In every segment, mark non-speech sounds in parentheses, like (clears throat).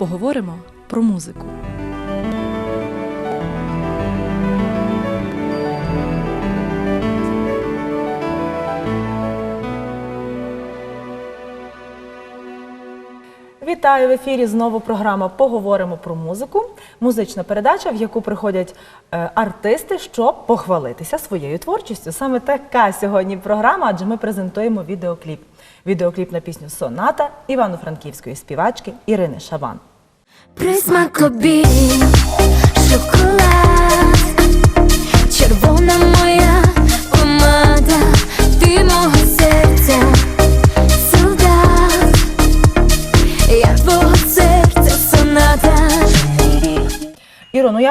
поговоримо про музику. Вітаю в ефірі. Знову програма Поговоримо про музику. Музична передача, в яку приходять е, артисти, щоб похвалитися своєю творчістю. Саме така сьогодні програма, адже ми презентуємо відеокліп. Відеокліп на пісню Соната Івано-Франківської співачки Ірини Шабан. Присмак обід, шоколад,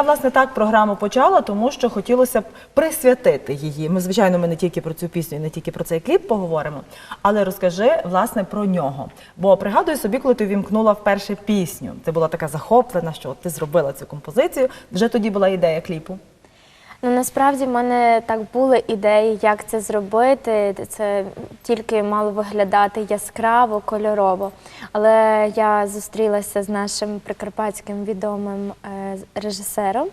власне так програму почала, тому що хотілося б присвятити її. Ми, звичайно, ми не тільки про цю пісню, не тільки про цей кліп поговоримо, але розкажи власне про нього. Бо пригадую собі, коли ти вімкнула вперше пісню. Ти була така захоплена, що ти зробила цю композицію. Вже тоді була ідея кліпу. Ну насправді в мене так були ідеї, як це зробити. Це тільки мало виглядати яскраво, кольорово. Але я зустрілася з нашим прикарпатським відомим е, режисером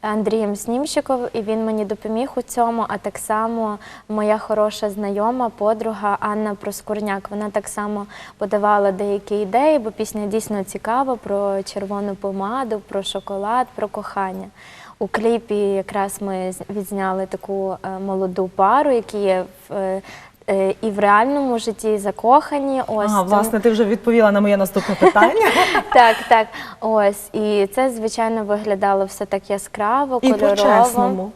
Андрієм Снімщиков, і він мені допоміг у цьому. А так само моя хороша знайома, подруга Анна Проскурняк. Вона так само подавала деякі ідеї, бо пісня дійсно цікава про червону помаду, про шоколад, про кохання. У кліпі якраз ми відзняли таку е, молоду пару, які є в, е, і в реальному житті закохані. Ось А, тому- власне, ти вже відповіла на моє наступне питання. (laughs) так, так. Ось і це звичайно виглядало все так яскраво, І кольорово. по-чесному.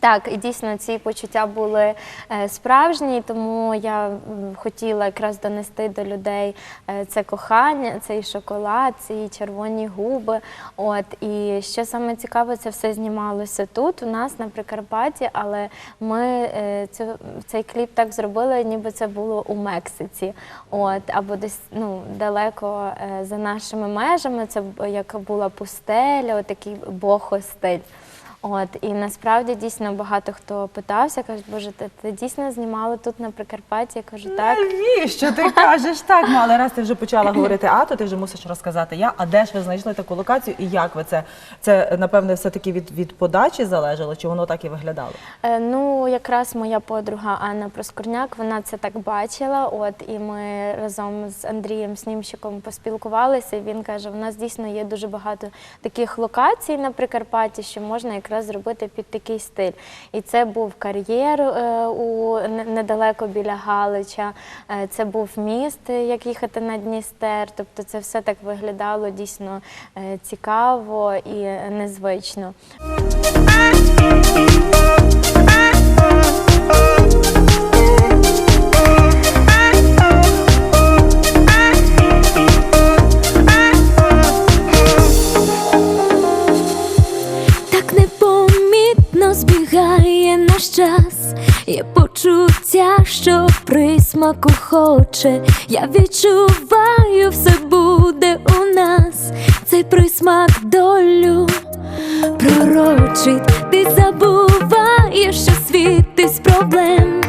Так, і дійсно ці почуття були е, справжні, тому я хотіла якраз донести до людей е, це кохання, цей шоколад, ці червоні губи. От і що саме цікаве, це все знімалося тут, у нас на Прикарпатті, але ми е, цю, цей кліп так зробили, ніби це було у Мексиці. От або десь ну далеко за нашими межами. Це як була пустеля, отакий бохо-стиль. От і насправді дійсно багато хто питався, кажуть, боже, ти, ти дійсно знімала тут на Прикарпатті? Я кажу, так. Навіщо ти кажеш так? Ну, але раз ти вже почала говорити А, то ти вже мусиш розказати я. А де ж ви знайшли таку локацію і як ви це? Це напевне все-таки від, від подачі залежало, чи воно так і виглядало? Е, ну, якраз моя подруга Анна Проскурняк, вона це так бачила. От і ми разом з Андрієм Снімщиком поспілкувалися. І він каже: у нас дійсно є дуже багато таких локацій на Прикарпатті, що можна якраз зробити під такий стиль. І це був кар'єр е, у недалеко біля Галича. е, Це був міст, е, як їхати на Дністер. Тобто, це все так виглядало дійсно цікаво і незвично. Так непомітно збігає наш час, є почуття, що присмаку хоче. Я відчуваю, все буде у нас. Цей присмак долю пророчить, ти забуваєш, що світ із проблем,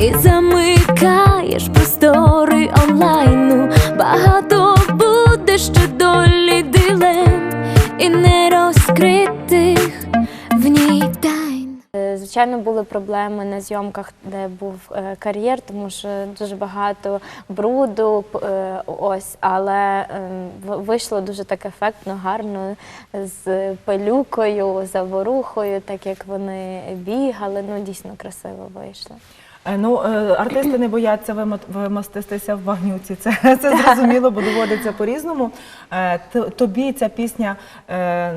і замикаєш простори онлайну. Багато буде ще долі дилем і не розкритих в ній тайн. Е, Звичайно, були проблеми на зйомках, де був е, кар'єр, тому що дуже багато бруду. е, Ось, але е, вийшло дуже так ефектно, гарно з пилюкою, заворухою, так як вони бігали. Ну дійсно красиво вийшло. Е, Ну, е, артисти не бояться вимоститися в багнюці. Це, (laughs) це зрозуміло, бо доводиться по-різному. Е, Тобі ця пісня,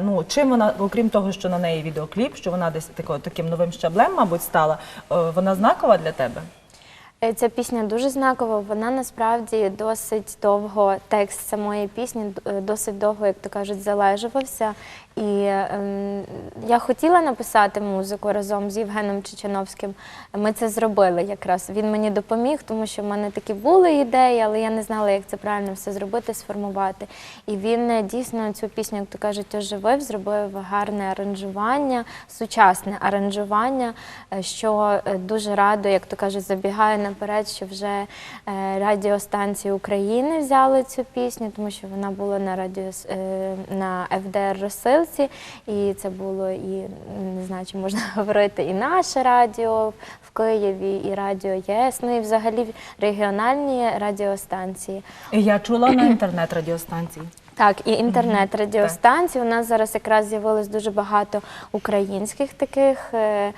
ну чим вона, окрім того, що на неї відеокліп, що вона десь тако, таким новим щаблем, мабуть, стала, вона знакова для тебе? Ця пісня дуже знакова. Вона насправді досить довго, текст самої пісні досить довго, як то кажуть, залежувався. І ем, я хотіла написати музику разом з Євгеном Чечановським. Ми це зробили якраз. Він мені допоміг, тому що в мене такі були ідеї, але я не знала, як це правильно все зробити, сформувати. І він е, дійсно цю пісню, як то кажуть, оживив, зробив гарне аранжування, сучасне аранжування, е, що е, дуже радо, як то кажуть, забігає наперед, що вже е, радіостанції України взяли цю пісню, тому що вона була на радіо е, на ФДР Росилці, і це було і не знаю, чи можна (laughs) говорити і наше радіо в Києві, і радіо ЄС, ну і взагалі регіональні радіостанції. Я чула на (clears throat) інтернет-радіостанції. Так, і інтернет-радіостанцій. У нас зараз якраз з'явилось дуже багато українських таких е,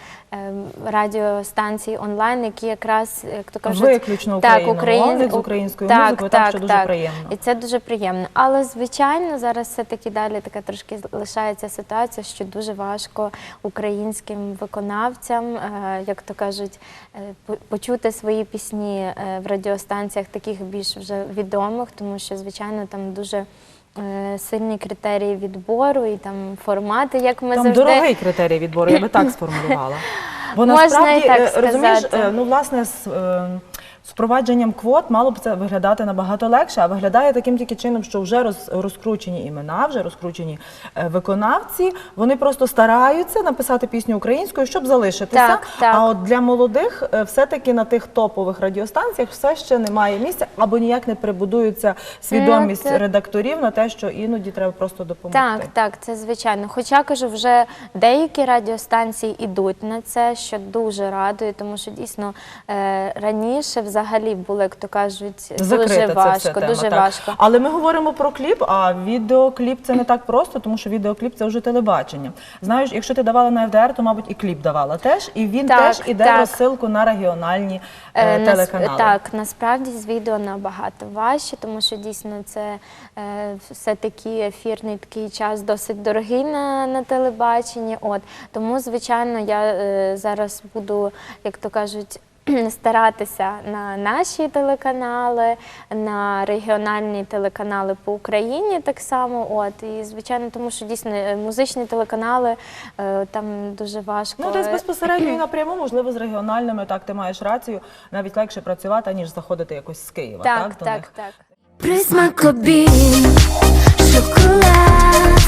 радіостанцій онлайн, які якраз, як то кажуть, Виключно україномовних з українською музикою, так, що дуже приємно. І це дуже приємно. Але звичайно, зараз все-таки далі така трошки лишається ситуація, що дуже важко українським виконавцям, е, як то кажуть, е, почути свої пісні е, в радіостанціях таких більш вже відомих, тому що, звичайно, там дуже. Е, Сильні критерії відбору і там формати, як ми Там завжди дорогий критерій відбору, я би так (laughs) сформулювала. Бо Можна насправді, і так е, розумієш, сказати. е, ну власне з, впровадженням квот мало б це виглядати набагато легше, а виглядає таким тільки чином, що вже роз, розкручені імена, вже розкручені е, виконавці. Вони просто стараються написати пісню українською, щоб залишитися. Так, так. А от для молодих е, все-таки на тих топових радіостанціях все ще немає місця або ніяк не прибудується свідомість це- редакторів на те, що іноді треба просто допомогти. Так, так, це звичайно. Хоча кажу, вже деякі радіостанції йдуть на це, що дуже радує, тому що дійсно е, раніше взагалі було, як то кажуть, Закрита дуже це важко, тема, дуже так. важко. Але ми говоримо про кліп, а відеокліп це не так просто, тому що відеокліп це вже телебачення. Знаєш, якщо ти давала на ФДР, то мабуть і кліп давала теж, і він Так, теж іде так. розсилку на регіональні е, Е, нас- телеканали. Так, насправді з відео набагато важче, тому що дійсно це е, все-таки ефірний такий час досить дорогий на, на телебаченні. От тому, звичайно, я е, зараз буду, як то кажуть. (clears throat) Старатися на наші телеканали, на регіональні телеканали по Україні так само. От і звичайно, тому що дійсно е, музичні телеканали е, там дуже важко. Ну, десь безпосередньо і (clears throat) напряму, можливо, з регіональними, так, ти маєш рацію, навіть легше працювати, ніж заходити якось з Києва. Так, так, до так, них. так. Присмак обід, шоколад,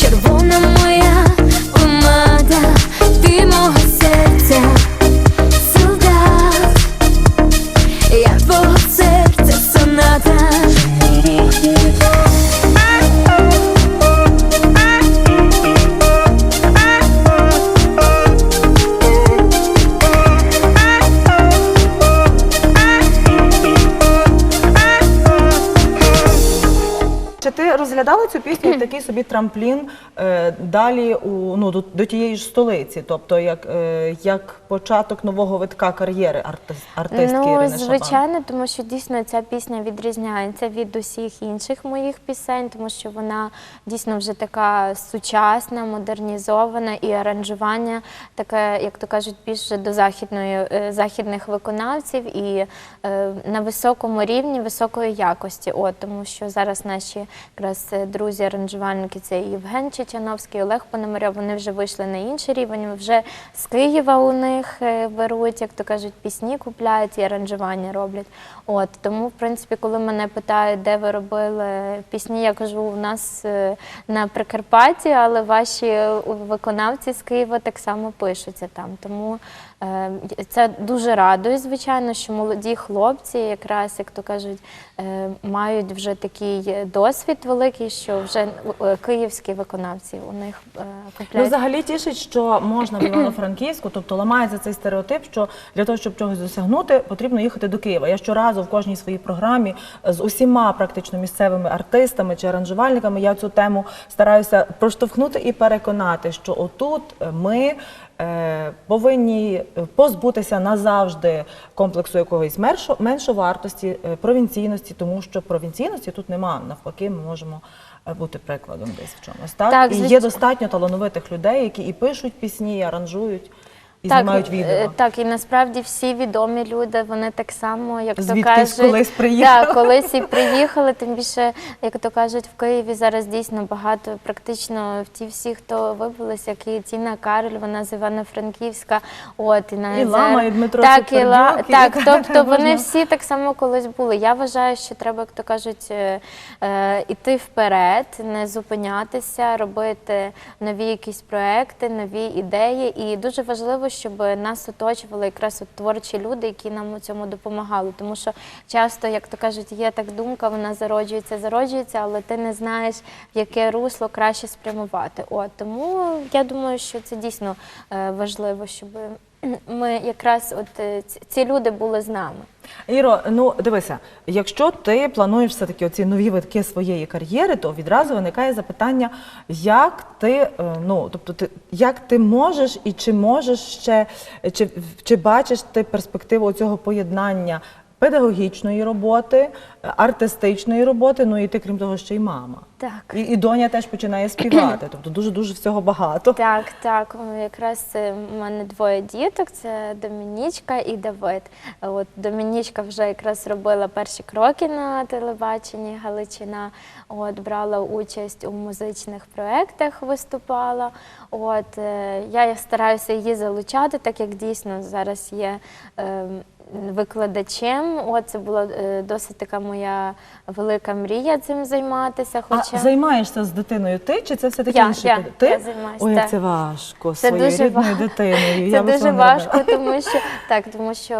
червона моя помада, ти мого серця, собі трамплін далі у ну до, до тієї ж столиці, тобто як, е, як початок нового витка кар'єри артист, артистки ну, Ірини Шабан? звичайно, тому що дійсно ця пісня відрізняється від усіх інших моїх пісень, тому що вона дійсно вже така сучасна, модернізована і аранжування таке, як то кажуть, більше до західної е, західних виконавців і е, на високому рівні, високої якості. От тому що зараз наші якраз е, друзі, аранжувальники, це і Євген Чечановський, Олег Пономарьов, вони вже вийшли на інший рівень. Вже з Києва у них е, беруть, як то кажуть, пісні купляють і аранжування роблять. От тому, в принципі, коли мене питають, де ви робили пісні, я кажу, у нас е, на Прикарпатті, але ваші е, виконавці з Києва так само пишуться там. Тому це дуже радує, звичайно, що молоді хлопці, якраз як то кажуть, е, мають вже такий досвід великий, що вже е, київські виконавці у них е, Ну, взагалі тішить, що можна в (clears throat) Івано-Франківську, тобто ламається цей стереотип, що для того, щоб чогось досягнути, потрібно їхати до Києва. Я щоразу в кожній своїй програмі з усіма практично місцевими артистами чи аранжувальниками я цю тему стараюся проштовхнути і переконати, що отут ми. Е, Повинні позбутися назавжди комплексу якогось меншо- меншовартості, е, провінційності, тому що провінційності тут нема. Навпаки, ми можемо е, бути прикладом десь в чомусь. Так, Так, і є достатньо талановитих людей, які і пишуть пісні, і аранжують, і знімають е, відео. Так, і насправді всі відомі люди, вони так само, як Звідкись то кажуть, колись приїхали. Так, колись і приїхали. Тим більше, як то кажуть, в Києві зараз дійсно багато, практично ті всі, хто вибулися, як і Тіна Кароль, вона з Івано-Франківська, от і на І Лама, і Дмитро так, і ла... І так, (laughs) так тобто вони всі так само колись були. Я вважаю, що треба, як то кажуть, е, е, іти вперед, не зупинятися, робити нові якісь проекти, нові ідеї. І дуже важливо, щоб нас оточували якраз от творчі люди, які нам у цьому допомагали. Тому що часто, як то кажуть, є так думка, вона зароджується, зароджується, але ти не знаєш, в яке русло краще спрямувати. От тому я думаю, що це дійсно е, важливо, щоб ми якраз от е, ці- люди були з нами. Іро, ну дивися, якщо ти плануєш все-таки оці нові витки своєї кар'єри, то відразу виникає запитання, як ти, е, ну тобто ти як ти можеш і чи можеш ще, чи, чи бачиш ти перспективу цього поєднання педагогічної роботи, е, артистичної роботи, ну і ти, крім того, ще й мама. Так. І, і доня теж починає співати, (clears throat) тобто дуже дуже всього багато. Так, так. Якраз е, в мене двоє діток: це Домінічка і Давид. Е, От Домінічка вже якраз робила перші кроки на телебаченні Галичина. От брала участь у музичних проєктах, виступала. От е, я стараюся її залучати, так як дійсно зараз є. е, Викладачем, от це була е, досить така моя велика мрія цим займатися. А Хоча займаєшся з дитиною ти, чи це все-таки Я, я, Ти? я займаюсь, Ой, як так. це важко Це своєю дуже рідною ва- дитиною. Це Я би дуже цього не важко, тому що так, тому що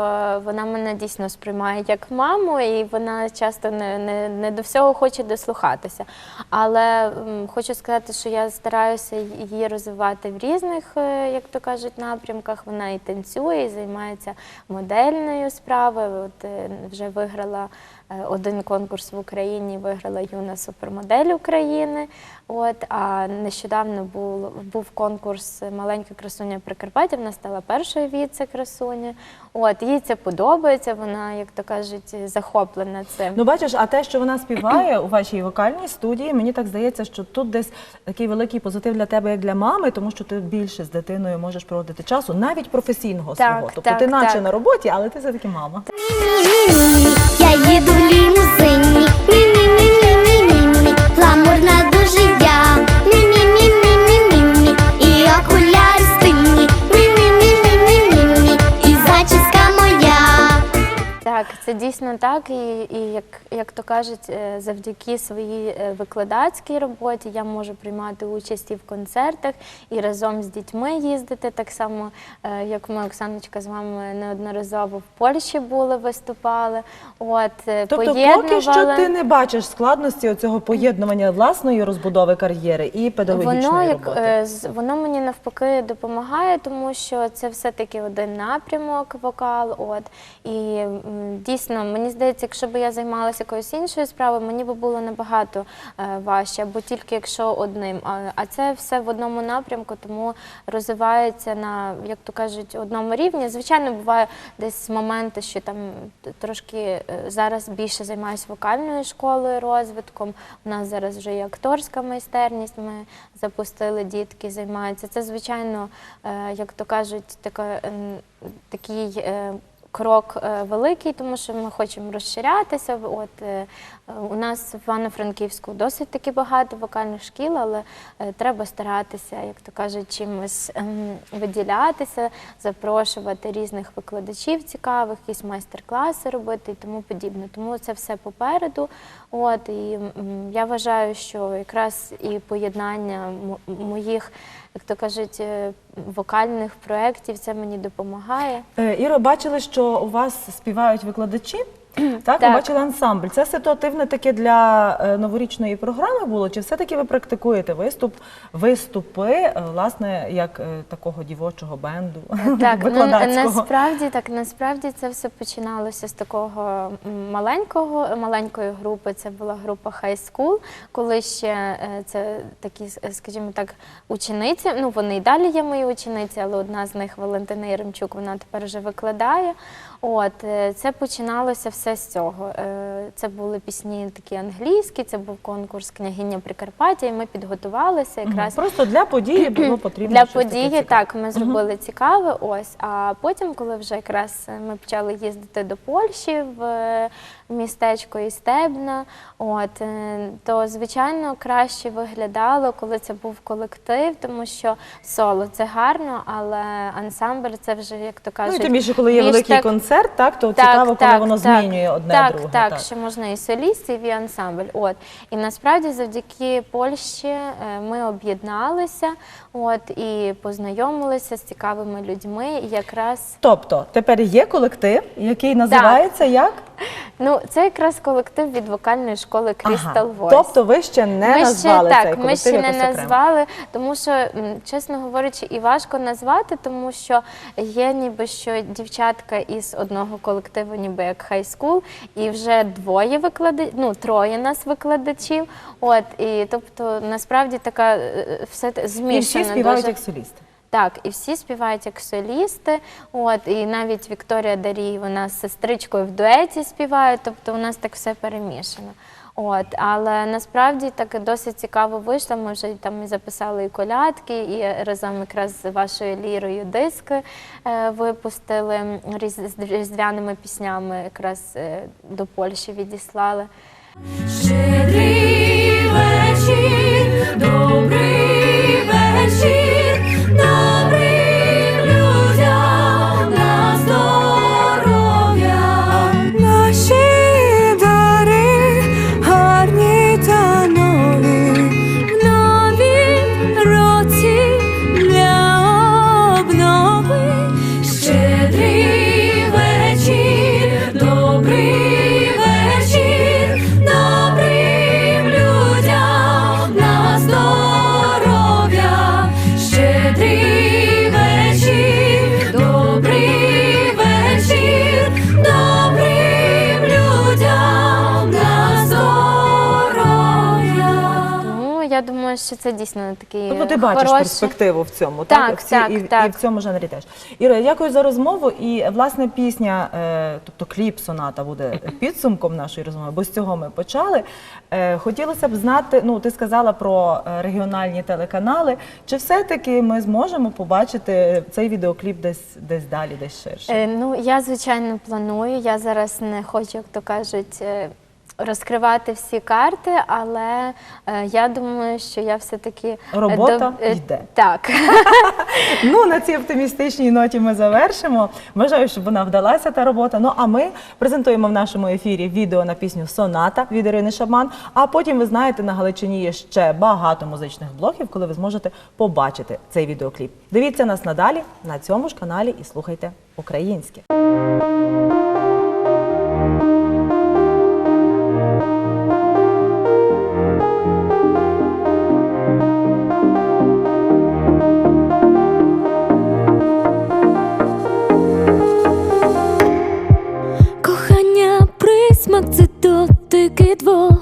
вона мене дійсно сприймає як маму, і вона часто не, не, не до всього хоче дослухатися. Але м, хочу сказати, що я стараюся її розвивати в різних, е, як то кажуть, напрямках. Вона і танцює, і займається модельною справою. От е, вже виграла один конкурс в Україні, виграла юна супермодель України. От, а нещодавно був, був конкурс Маленька красуня Прикарпаття. Вона стала першою віце-красуня. От, їй це подобається, вона, як то кажуть, захоплена цим. Ну, бачиш, а те, що вона співає у вашій вокальній студії, мені так здається, що тут десь такий великий позитив для тебе, як для мами, тому що ти більше з дитиною можеш проводити часу, навіть професійного Так, свого. Тобто так, ти наче так. на роботі, але ти все-таки мама. Ні-ні-ні-ні, я їду в Так, це дійсно так. І, і як, як то кажуть, е, завдяки своїй е, викладацькій роботі я можу приймати участь і в концертах, і разом з дітьми їздити. Так само, е, як ми, Оксаночка, з вами неодноразово в Польщі були, виступали. От, Тобто, поки що ти не бачиш складності цього поєднування власної розбудови кар'єри і педагогічної Воно як роботи. з- воно мені навпаки допомагає, тому що це все-таки один напрямок вокал. От і дійсно мені здається, якщо б я займалася якоюсь іншою справою, мені би було набагато е, важче, або тільки якщо одним. А, а це все в одному напрямку, тому розвивається на як то кажуть, одному рівні. Звичайно, буває десь моменти, що там трошки е, зараз більше займаюся вокальною школою, розвитком. У нас зараз вже є акторська майстерність. Ми запустили дітки, займаються. Це звичайно, е, як то кажуть, така, ем, такий. Крок е, великий, тому що ми хочемо розширятися. От е, у нас в Івано-Франківську досить таки багато вокальних шкіл, але е, треба старатися, як то кажуть, чимось ем, виділятися, запрошувати різних викладачів цікавих, якісь майстер-класи робити і тому подібне. Тому це все попереду. От і я вважаю, що якраз і поєднання мо- моїх, як то кажуть, е, вокальних проєктів це мені допомагає. Е, Іро, бачили, що у вас співають викладачі? Так, (clears throat) Так. ми бачили ансамбль. Це ситуативне таке для е, новорічної програми було? Чи все-таки ви практикуєте виступ, виступи, е, власне, як е, такого дівочого бенду Так, (laughs) ну, викладацького? насправді так, насправді це все починалося з такого маленького, маленької групи. Це була група High School, коли ще це такі, скажімо так, учениці. Ну вони і далі є мої учениці, але одна з них Валентина Яремчук, вона тепер вже викладає. От е, це починалося все з цього. Е, Це були пісні такі англійські, це був конкурс княгиня Прикарпаття, і ми підготувалися якраз якраз Просто для події було (clears throat) потрібно для щось події так ми зробили цікаве. Ось а потім, коли вже якраз ми почали їздити до Польщі в містечко Істебна, от е, то звичайно краще виглядало, коли це був колектив, тому що соло це гарно, але ансамбль це вже як то Ну і кажуть. тим більше, коли є великий так- концерт, так то так, цікаво, коли воно так, змінює одне так, друге. Так, що що можна і солістів, і ансамбль. От і насправді завдяки Польщі е, ми об'єдналися, от і познайомилися з цікавими людьми. І якраз Тобто тепер є колектив, який називається як? Ну це якраз колектив від вокальної школи Crystal Voice. Тобто ви ще не ми назвали ще, цей так, ми ще не назвали, тому що, чесно говорячи, і важко назвати, тому що є ніби що дівчатка із одного колективу, ніби як хай-скул, і вже двоє викладачів, ну троє нас викладачів. От і тобто насправді така е, все те- І всі співають дуже. як солісти. Так, і всі співають як солісти. От і навіть Вікторія Дарій, вона з сестричкою в дуеті співає, тобто у нас так все перемішано. От, але насправді так досить цікаво вийшло. Ми вже там і записали і колядки, і разом якраз з вашою лірою диски е, випустили з різдвяними піснями, якраз е, до Польщі відіслали. Щедрий вечір, добрий думаю, що це дійсно такий Тобто ти бачиш хороший... перспективу в цьому, Так, так? В цій- так, і, так. і в цьому жанрі теж. Іра, дякую за розмову. І власне пісня, е, тобто кліп соната буде (laughs) підсумком нашої розмови, бо з цього ми почали. Е, хотілося б знати, ну ти сказала про е, регіональні телеканали. Чи все-таки ми зможемо побачити цей відеокліп десь десь далі, десь ширше? Е, Ну, я звичайно планую. Я зараз не хочу, як то кажуть, е, розкривати всі карти, але е, я думаю, що я все-таки е, Робота доб- е, йде. Так. (laughs) Ну, на цій оптимістичній ноті ми завершимо. Бажаю, щоб вона вдалася та робота. Ну а ми презентуємо в нашому ефірі відео на пісню Соната від Ірини Шабан. А потім ви знаєте, на Галичині є ще багато музичних блогів, коли ви зможете побачити цей відеокліп. Дивіться нас надалі на цьому ж каналі і слухайте українське. Дотики двох,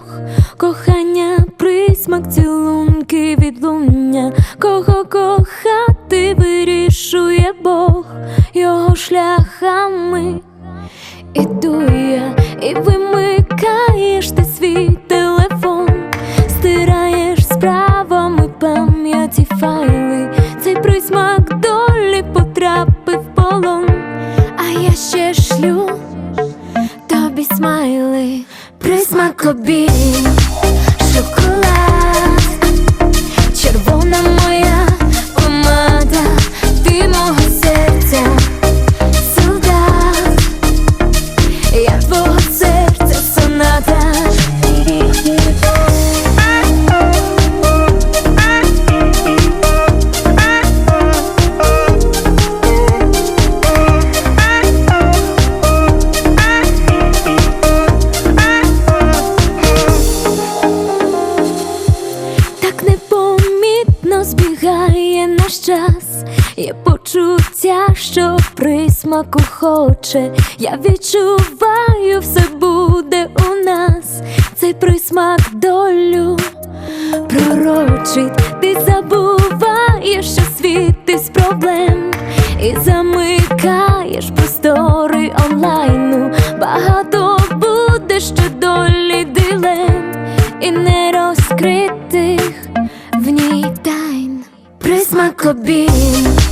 хоче. Я відчуваю, все буде у нас, цей присмак долю пророчить, ти забуваєш, що світ із проблем, і замикаєш простори онлайну. Багато буде ще долі дилем і не розкритих в ній тайн. Присмак обійм.